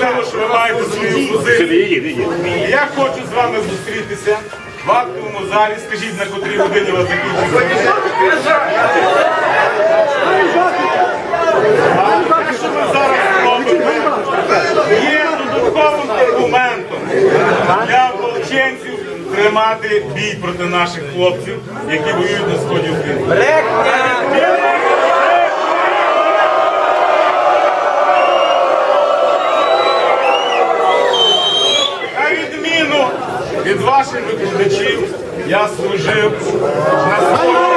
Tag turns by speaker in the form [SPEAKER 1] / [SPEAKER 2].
[SPEAKER 1] можливо, що ви маєте свою позицію. Я хочу з вами зустрітися в актовому залі. Скажіть, на котрій годині вас закінчиться. Що ви зараз? Є додатковим аргументом для ополченців тримати бій проти наших хлопців, які воюють на сході України. від ваших викладачів я служив на своєму.